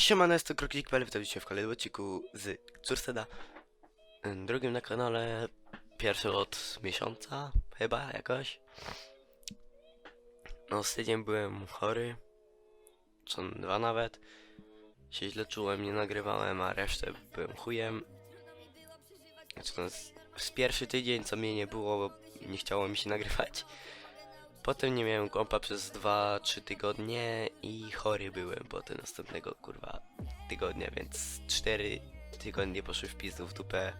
Siemano, jest to Kroklik.pl, witajcie w kolejnym odcinku z Curseda. Drugim na kanale, pierwszy od miesiąca, chyba jakoś. No, z tydzień byłem chory, co dwa nawet. Się źle czułem, nie nagrywałem, a resztę byłem chujem. Znaczy, no, z, z pierwszy tydzień, co mnie nie było, bo nie chciało mi się nagrywać. Potem nie miałem kompa przez 2-3 tygodnie i chory byłem potem następnego kurwa tygodnia, więc 4 tygodnie poszły w pizdu w dupę.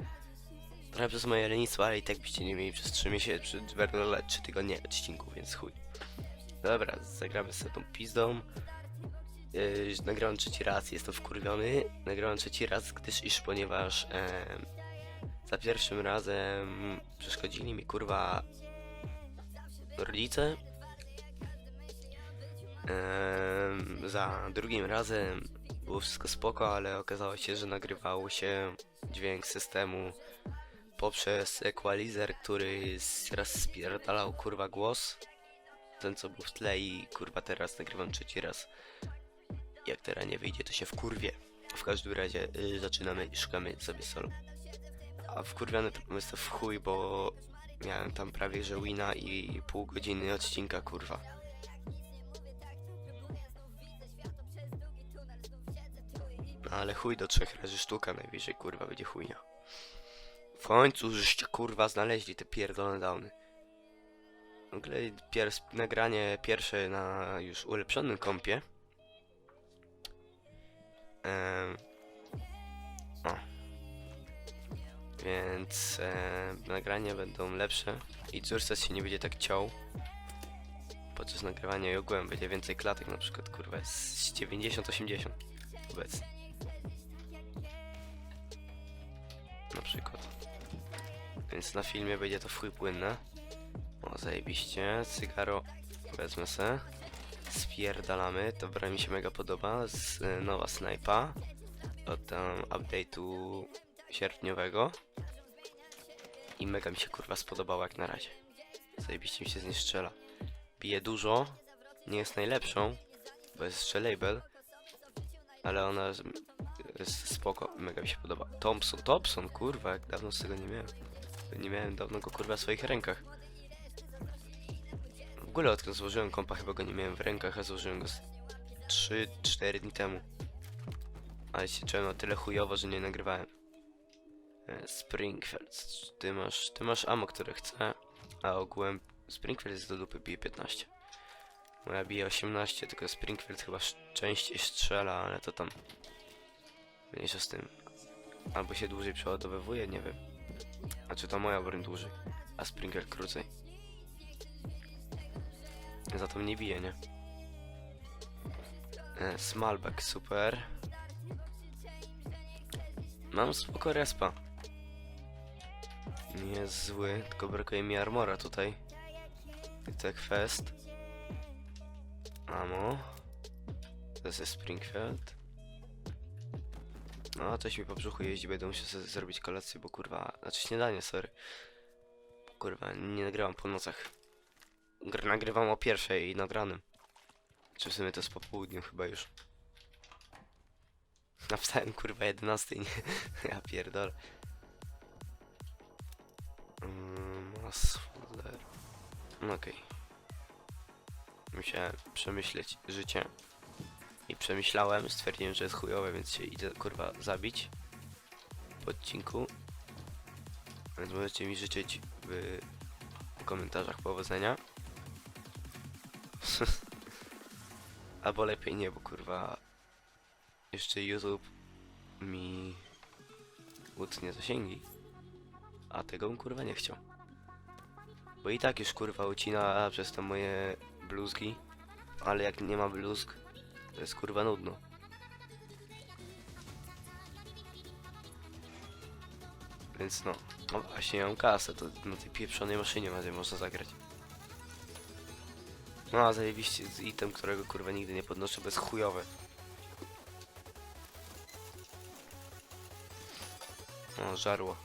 Trochę przez moje lenistwo, ale i tak byście nie mieli przez 3 miesiące, 3 tygodnie odcinku, więc chuj. Dobra, zagramy sobie tą pizdą. Yy, nagrałem trzeci raz, jestem wkurwiony. Nagrałem trzeci raz, gdyż iż ponieważ em, za pierwszym razem przeszkodzili mi kurwa rodzice. Em, za drugim razem było wszystko spoko, ale okazało się, że nagrywało się dźwięk systemu poprzez equalizer, który raz spierdalał kurwa głos. Ten co był w tle i kurwa teraz nagrywam trzeci raz. Jak teraz nie wyjdzie, to się w kurwie. W każdym razie y, zaczynamy i szukamy sobie solo. A wkurwiony to jestem w chuj, bo Miałem tam prawie że wina i pół godziny odcinka, kurwa. No ale chuj do trzech razy sztuka najwyżej, kurwa, będzie chujnia. W końcu żeście kurwa znaleźli te pierdolone downy. W ogóle pier nagranie pierwsze na już ulepszonym kompie. Em, więc e, nagrania będą lepsze i Zurses się nie będzie tak ciął. Podczas nagrywania i ogółem będzie więcej klatek, na przykład kurwa z 90-80 obecnie. Na przykład. Więc na filmie będzie to w chuj płynne. O, zajebiście. Cygaro wezmę se. Spierdalamy. To broń mi się mega podoba. Z, e, nowa snajpa. Od tam update'u sierpniowego. I mega mi się kurwa spodobało jak na razie. Zajebiście mi się z niej strzela. Bije dużo, nie jest najlepszą, bo jest jeszcze label, ale ona jest, spoko, mega mi się podoba. Thompson, Thompson, kurwa, jak dawno z tego nie miałem. Nie miałem dawno go kurwa w swoich rękach. W ogóle odkąd złożyłem kompa chyba go nie miałem w rękach, a złożyłem go z 3-4 dni temu. Ale się czułem na tyle chujowo, że nie nagrywałem. E, Springfield, ty masz, ty masz ammo, które chcę, a ogółem Springfield jest do dupy, bije 15. Moja bije 18, tylko Springfield chyba częściej strzela, ale to tam mniejsza z tym. Albo się dłużej przeładowywuje, nie wiem. A czy to moja broń dłużej, a Springfield krócej. Za to mnie bije, nie? E, Smallback, super. Mam spoko respa. Nie jest zły, tylko brakuje mi armora tutaj. Tak fest. Amo. To jest Springfield. No, coś mi po brzuchu jeździ, będę musiał sobie zrobić kolację, bo kurwa... Znaczy śniadanie, sorry. Kurwa, nie nagrywam po nocach. Gr nagrywam o pierwszej i nad ranem. Czy w sumie to jest po południu chyba już. Nawstałem kurwa 11, nie? ja pierdolę. No okej. Musiałem przemyśleć życie. I przemyślałem, stwierdziłem, że jest chujowe, więc się idę kurwa zabić. W odcinku. Więc możecie mi życzyć w komentarzach powodzenia. Albo lepiej nie, bo kurwa jeszcze YouTube mi utnie zasięgi. A tego bym kurwa nie chciał. Bo i tak już kurwa ucina przez te moje bluzki. Ale jak nie ma bluzk, to jest kurwa nudno. Więc no, no właśnie mam kasę, to na tej pieprzonej maszynie będzie można zagrać. No a zajebiście z item, którego kurwa nigdy nie podnoszę, bo jest chujowy. O, żarło.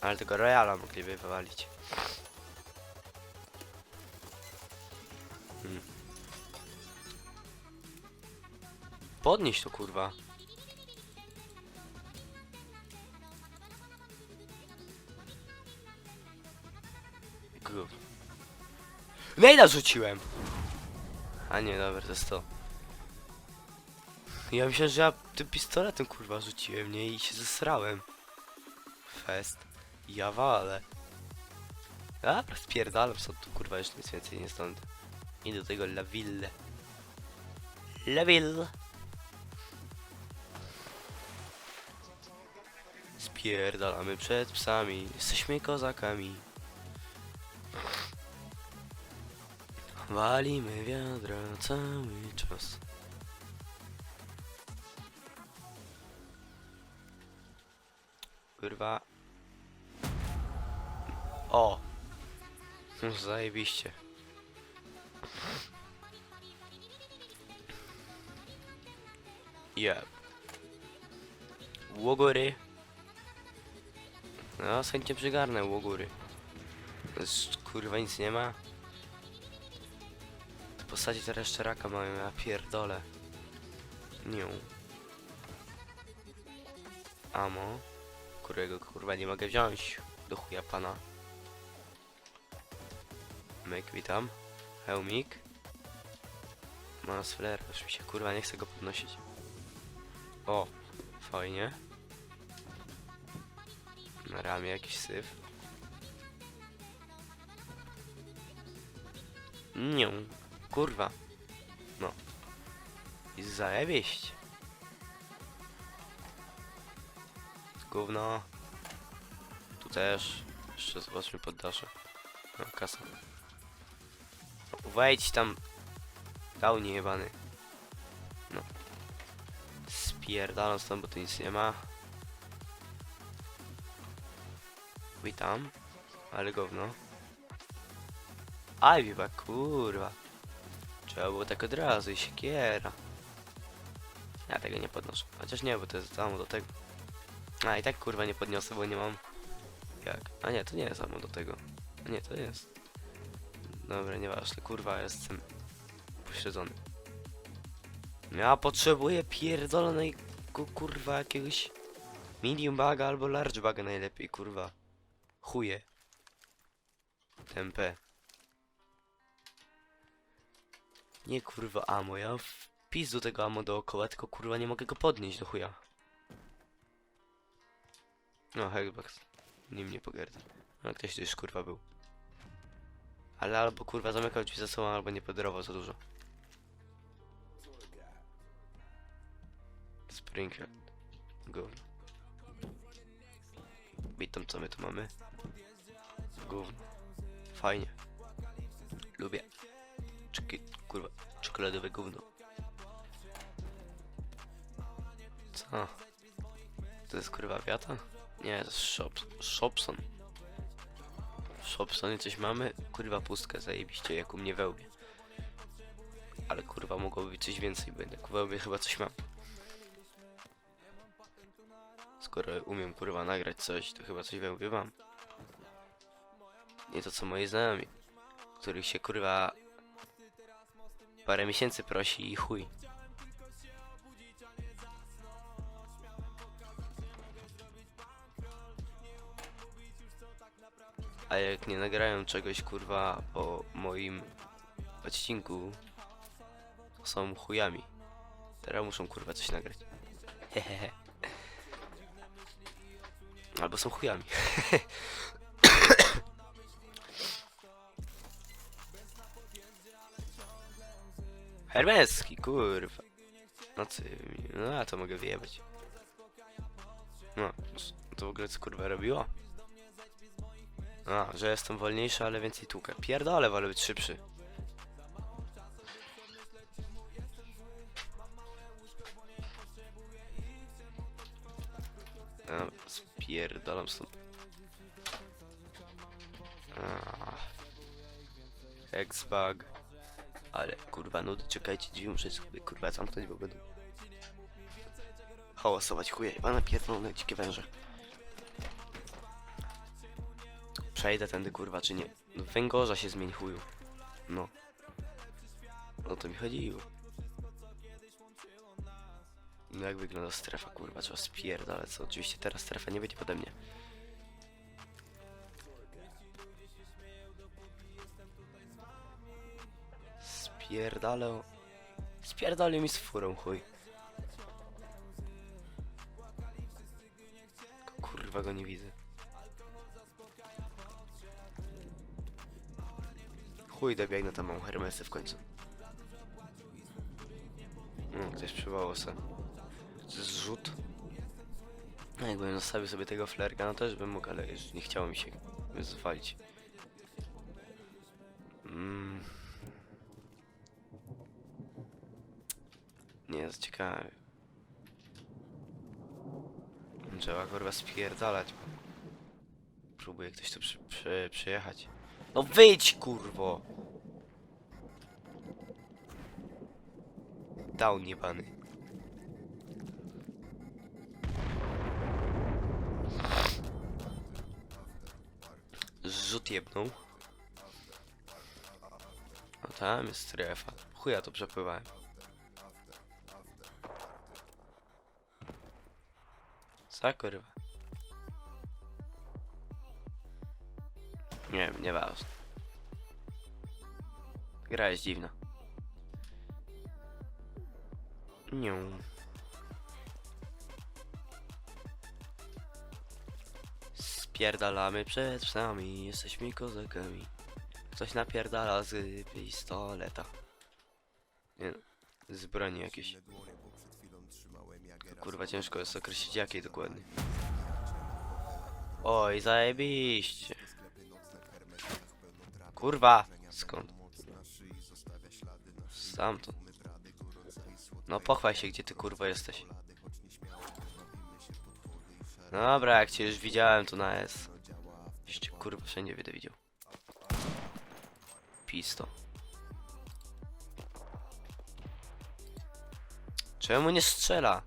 Ale tego Royala mogliby wywalić. Podnieś to kurwa. Gów. Nejda rzuciłem! A nie, dobra, to jest to. Ja myślałem, że ja tym pistoletem kurwa rzuciłem, nie? I się zesrałem. Fest. Ja walę. Dobra, spierdalam stąd tu kurwa już nic więcej nie stąd. I do tego La Ville. La Ville. Spierdalamy przed psami. Jesteśmy kozakami. Walimy wiadra cały czas. Kurwa. O! Zajebiście. Jeb. Łogory. No, z chęcią przygarnę łogory. Z- Kurwa nic nie ma. W postaci teraz jeszcze raka mają, ja pierdolę. Nią. Amo. Którego kurwa nie mogę wziąć. Do chuja pana. Myk, witam. Hełmik. Manas flare, już mi się kurwa nie chce go podnosić. O, fajnie. Na ramię jakiś syf. Nie, kurwa. No. I zajebiście. Gówno. Tu też. Jeszcze zobaczmy poddasze. No, kasa. Wejdź tam. Dał niejebany. No. Spierdalam stąd, bo tu nic nie ma. Witam. Ale gówno. Aj, chyba kurwa. Trzeba było tak od razu i siekiera. Ja tego nie podnoszę. Chociaż nie, bo to jest samo do tego. A i tak kurwa nie podniosę, bo nie mam. Jak? A nie, to nie jest samo do tego. A nie, to jest. Dobra, nieważne, kurwa, jestem pośledzony. Ja potrzebuję pierdolonego kurwa jakiegoś medium baga albo large baga najlepiej, kurwa. Chuje. Tempę. Nie kurwa amo, ja wpis do tego amo dookoła, tylko kurwa nie mogę go podnieść do chuja. No, Hellbox. Nim nie pogardzę. No, ktoś tu już kurwa był. Ale albo kurwa zamykał drzwi za sobą, albo nie poderował za dużo. Springfield. Gówno. Witam, co my tu mamy? Gówno. Fajnie. Lubię. Czeki, kurwa, czekoladowe gówno. Co? To jest kurwa wiata? Nie, to jest shop, Shopson. W Shopsonie coś mamy? Kurwa pustkę, zajebiście, jak u mnie we łbie. Ale kurwa mogłoby być coś więcej, bo jednak we łbie chyba coś mam. Skoro umiem kurwa nagrać coś, to chyba coś mam. Nie to co moi znajomi, których się kurwa parę miesięcy prosi i chuj. A jak nie nagrają czegoś kurwa po moim odcinku, to są chujami. Teraz muszą kurwa coś nagrać. Hehehe. Albo są chujami. Hermeski, kurwa. No ty, no ja to mogę wyjebać. No, to w ogóle co kurwa robiło? A, że jestem wolniejszy, ale więcej tłukę. Pierdolę, wolę być szybszy. Spierdolam stąd. A, X-Bug. Ale kurwa nudy, czekajcie, drzwi muszę sobie kurwa zamknąć, bo będą hałasować chuje. Pana pierdolone dzikie węże. Przejdę tędy kurwa czy nie? No węgorza się zmień chuju. No. O to mi chodziło. No jak wygląda strefa, kurwa, trzeba spierdalać, co oczywiście teraz strefa nie będzie pode mnie. Spierdalę... Spierdolę mi z furą, chuj. Kurwa go nie widzę. Chuj, dobiegnę tam mam Hermesy w końcu. No, ktoś przywołał se. Zrzut. No jakbym zostawił sobie tego flerka, no też bym mógł, ale już nie chciało mi się zwalić. Mm. Nie jest ciekawe. Trzeba kurwa spierdalać. Próbuje ktoś tu przy, przy, przyjechać. No wyjdź kurwo! Down jebany. Zrzut jebnął. No tam jest strefa. Chuja to przepływałem. Co kurwa? Nie wiem, nieważne. Gra jest dziwna. Nie. Spierdalamy przed psami, jesteśmy kozakami. Ktoś napierdala z pistoleta. Nie no, z broni jakiejś. Kurwa ciężko jest określić jakiej dokładnie. Oj, zajebiście. Kurwa! Skąd? Stamtąd. No pochwal się, gdzie ty kurwa jesteś. Dobra, jak cię już widziałem, to na S. Jeszcze kurwa wszędzie będę widział. Pisto. Czemu nie strzela?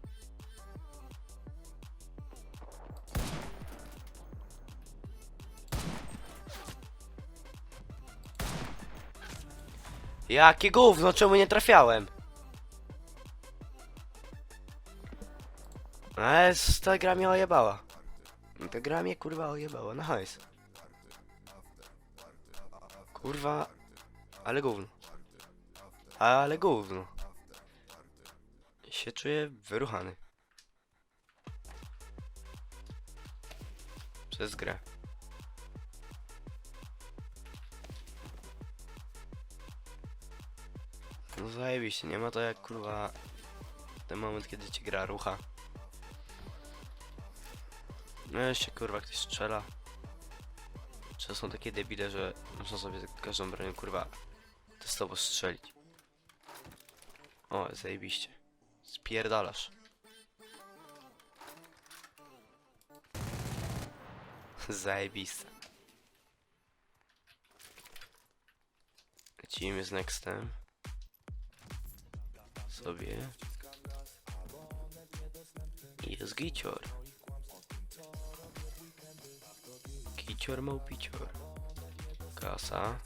Jakie gówno, czemu nie trafiałem? Ale ta gra mnie ojebała. Ta gra mnie kurwa ojebała, no hajs. Kurwa, ale gówno. Ale gówno. Się czuję wyruchany. Przez grę. No zajebiście, nie ma to jak kurwa ten moment kiedy ci gra rucha. No jeszcze kurwa ktoś strzela. Czy są takie debile, że można sobie każdą bronią kurwa testowo strzelić. O, zajebiście. Spierdalasz. Zajebiste. Lecimy z nextem. Sobie. I Jest gicior. Gicior małpicior. Kasa.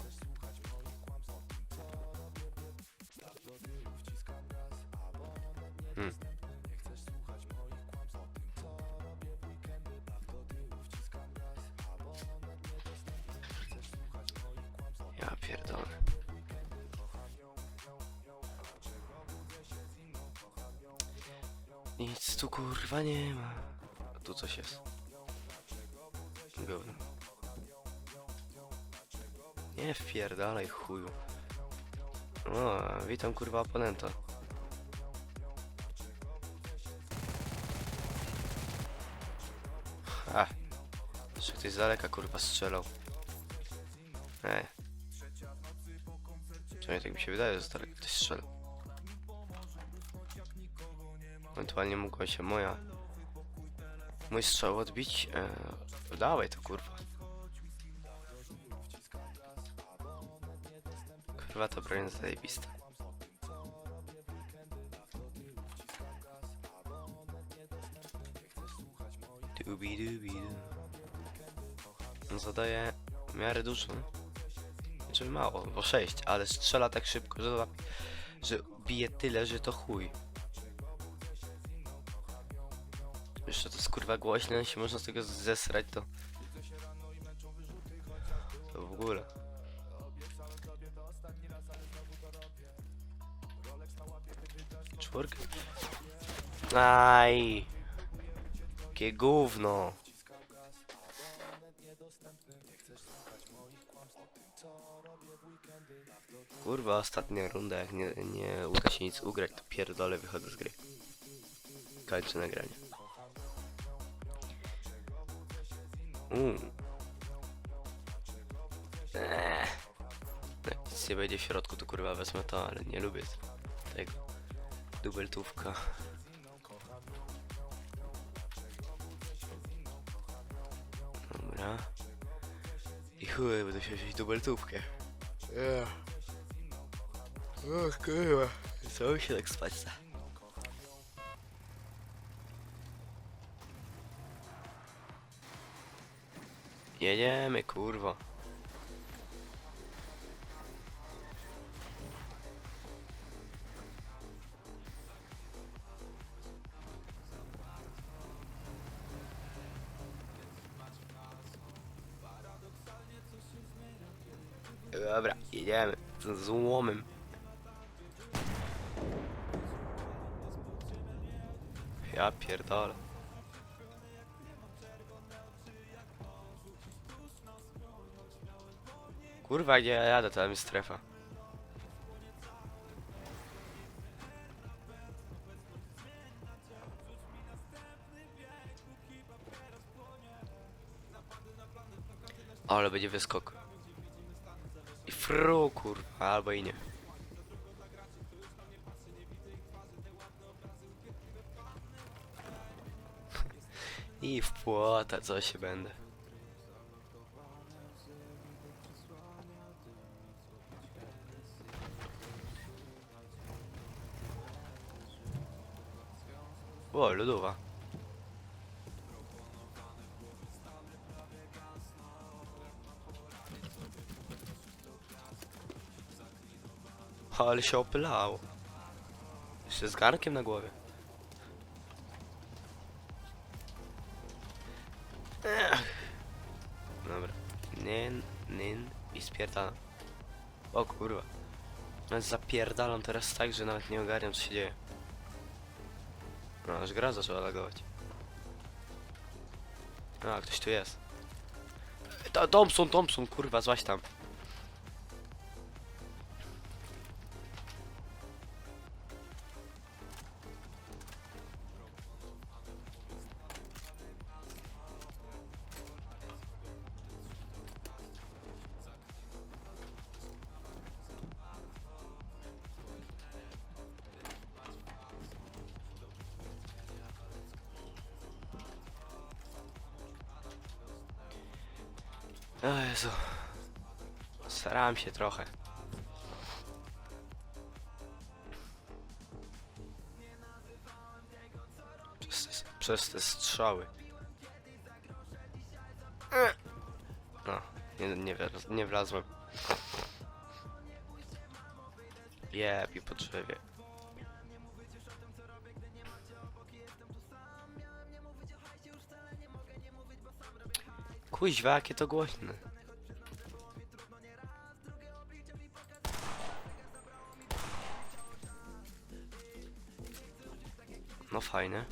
Hmm. Ja pierdolę. Nic tu kurwa nie ma. A tu coś jest. Gówno. Nie wpierdalaj chuju. O, witam kurwa oponenta. A, jeszcze ktoś z daleka kurwa strzelał. Ej. Przynajmniej tak mi się wydaje, że z daleka ktoś strzelał. Ewentualnie mogła się moja... Mój strzał odbić. Eee, dawaj to kurwa. Kurwa to broń zajebista. Dubi dubi du. On zadaje miarę dużo. Znaczy mało, bo 6, ale strzela tak szybko, że, że bije tyle, że to chuj. Jeszcze to jest kurwa głośne, jeśli można z tego zesrać, to... To w ogóle. Aj. Jakie gówno. Kurwa, ostatnia runda, jak nie, nie uda się nic ugrać, to pierdolę, wychodzę z gry. Kończę nagranie. Mm. Eee. Jak nic nie będzie w środku, to kurwa wezmę to, ale nie lubię tego. Dubeltówka. Chuj, będę się wziąć dubeltówkę. Yeah. O kurwa. Co mi się tak spać chce? Jedziemy, kurwa. Dobra, jedziemy. Z złomem. Ja pierdolę. Kurwa, gdzie ja jadę, tam jest strefa. Ale będzie wyskok. Fru, kurwa, albo i nie. I w płota, co się będę. O, Ale się opylało. Jeszcze z garnkiem na głowie. Ech. Dobra. Nin, nin i spierdalam. O kurwa. Nawet zapierdalam teraz tak, że nawet nie ogarniam co się dzieje. No, aż gra zaczęła lagować. A, ktoś tu jest. To, Thompson, Thompson, kurwa, złaś tam. O Jezu. Starałem się trochę. Przez przez te strzały. E. No, nie, nie, nie wlazłem. Jeb i po drzewie. Kuźwa, jakie to głośne. No fajne.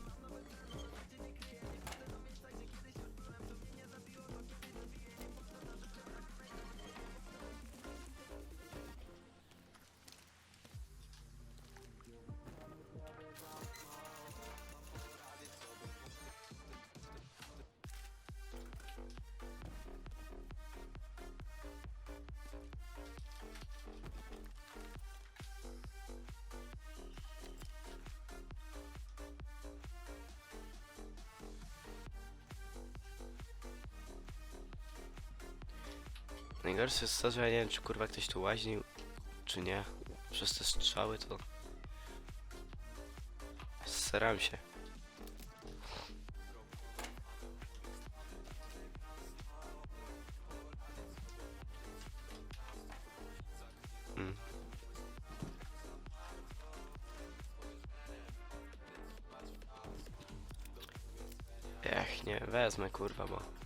Najgorsze jest to, że ja nie wiem, czy kurwa ktoś tu łaźnił, czy nie. Przez te strzały to... Staram się. Mm. Nie wiem, wezmę kurwa. Bo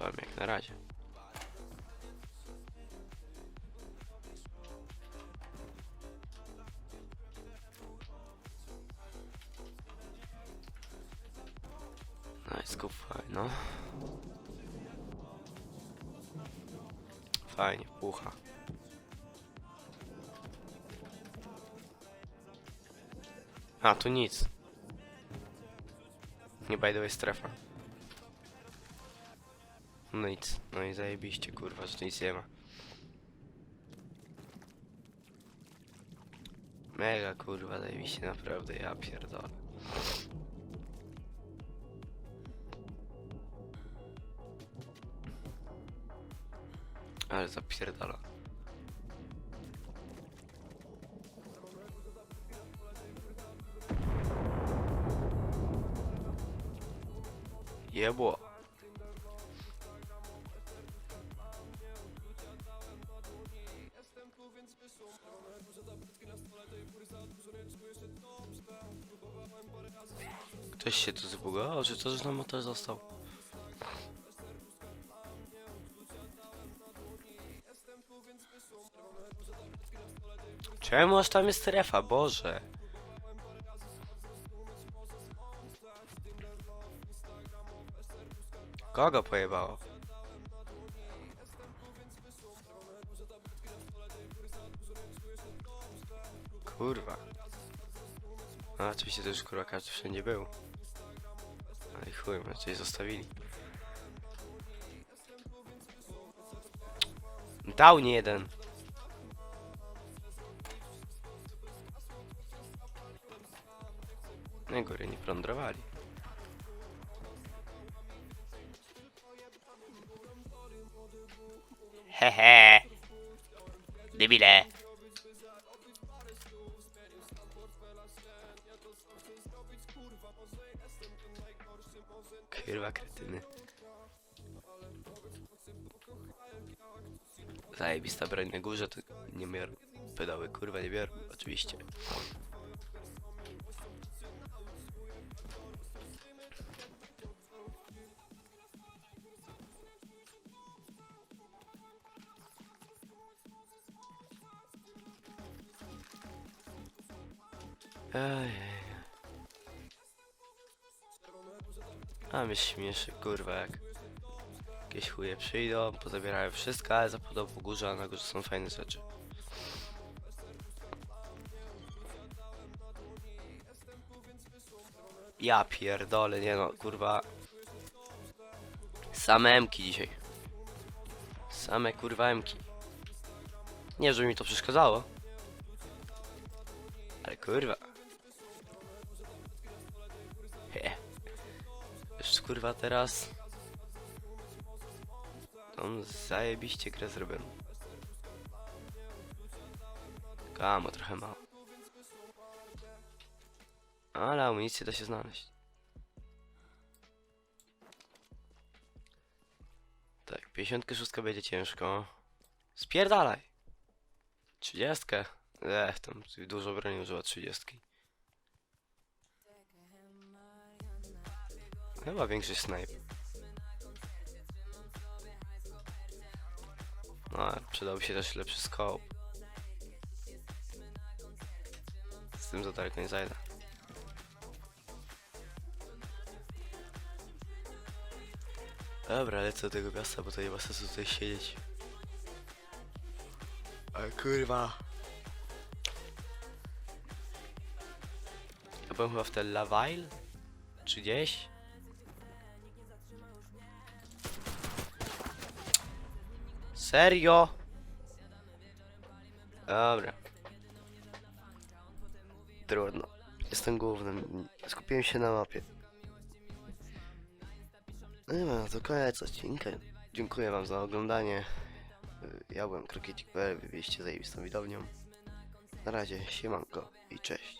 Przynajmniej jak na razie. Nice, kup fajnie, no. Fajnie, pucha. A, tu nic. Nie by the way strefa. No nic, no i zajebiście kurwa, że nic nie ma. Mega kurwa, zajebiście naprawdę, ja pierdolę. Ale zapierdala. Jebło. Zbugował, czy to, że nam motor został? Czemu aż tam jest strefa, Boże? Kogo pojebało? Kurwa. No oczywiście to już kurwa każdy wszędzie był. Chuj, coś zostawili. Dał nie jeden. Nie góry nie plądrowali. Hehe. Debile. Kurwa kretyny. Zajebista broń na górze, to nie biorą. Pedały kurwa nie biorą, oczywiście. A mnie śmieszy, kurwa, jak jakieś chuje przyjdą, pozabierają wszystko, ale zapodą po górze, a na górze są fajne rzeczy. Ja pierdolę, nie no, kurwa. Same emki dzisiaj. Same kurwa emki. Nie, że mi to przeszkadzało. Ale kurwa. Już kurwa teraz. Tą zajebiście grę zrobiłem. Kamo, trochę mało. Ale amunicję da się znaleźć. Tak, 56 będzie ciężko. Spierdalaj! 30. Ech, tam dużo broni używa 30. Chyba większy snipe. No, przydałby się też lepszy scope. Z tym za daleko nie zajdę. Dobra, lecę do tego miasta, bo to nie ma sensu tutaj siedzieć. Ale kurwa. Ja byłem chyba w Tel Lavail? Czy gdzieś? Serio? Dobra. Trudno. Jestem głównym. Skupiłem się na mapie. No i ma, to koniec odcinka. Dziękuję wam za oglądanie. Ja byłem Krokietik.pl, wy byliście zajebistą widownią. Na razie, siemanko i cześć.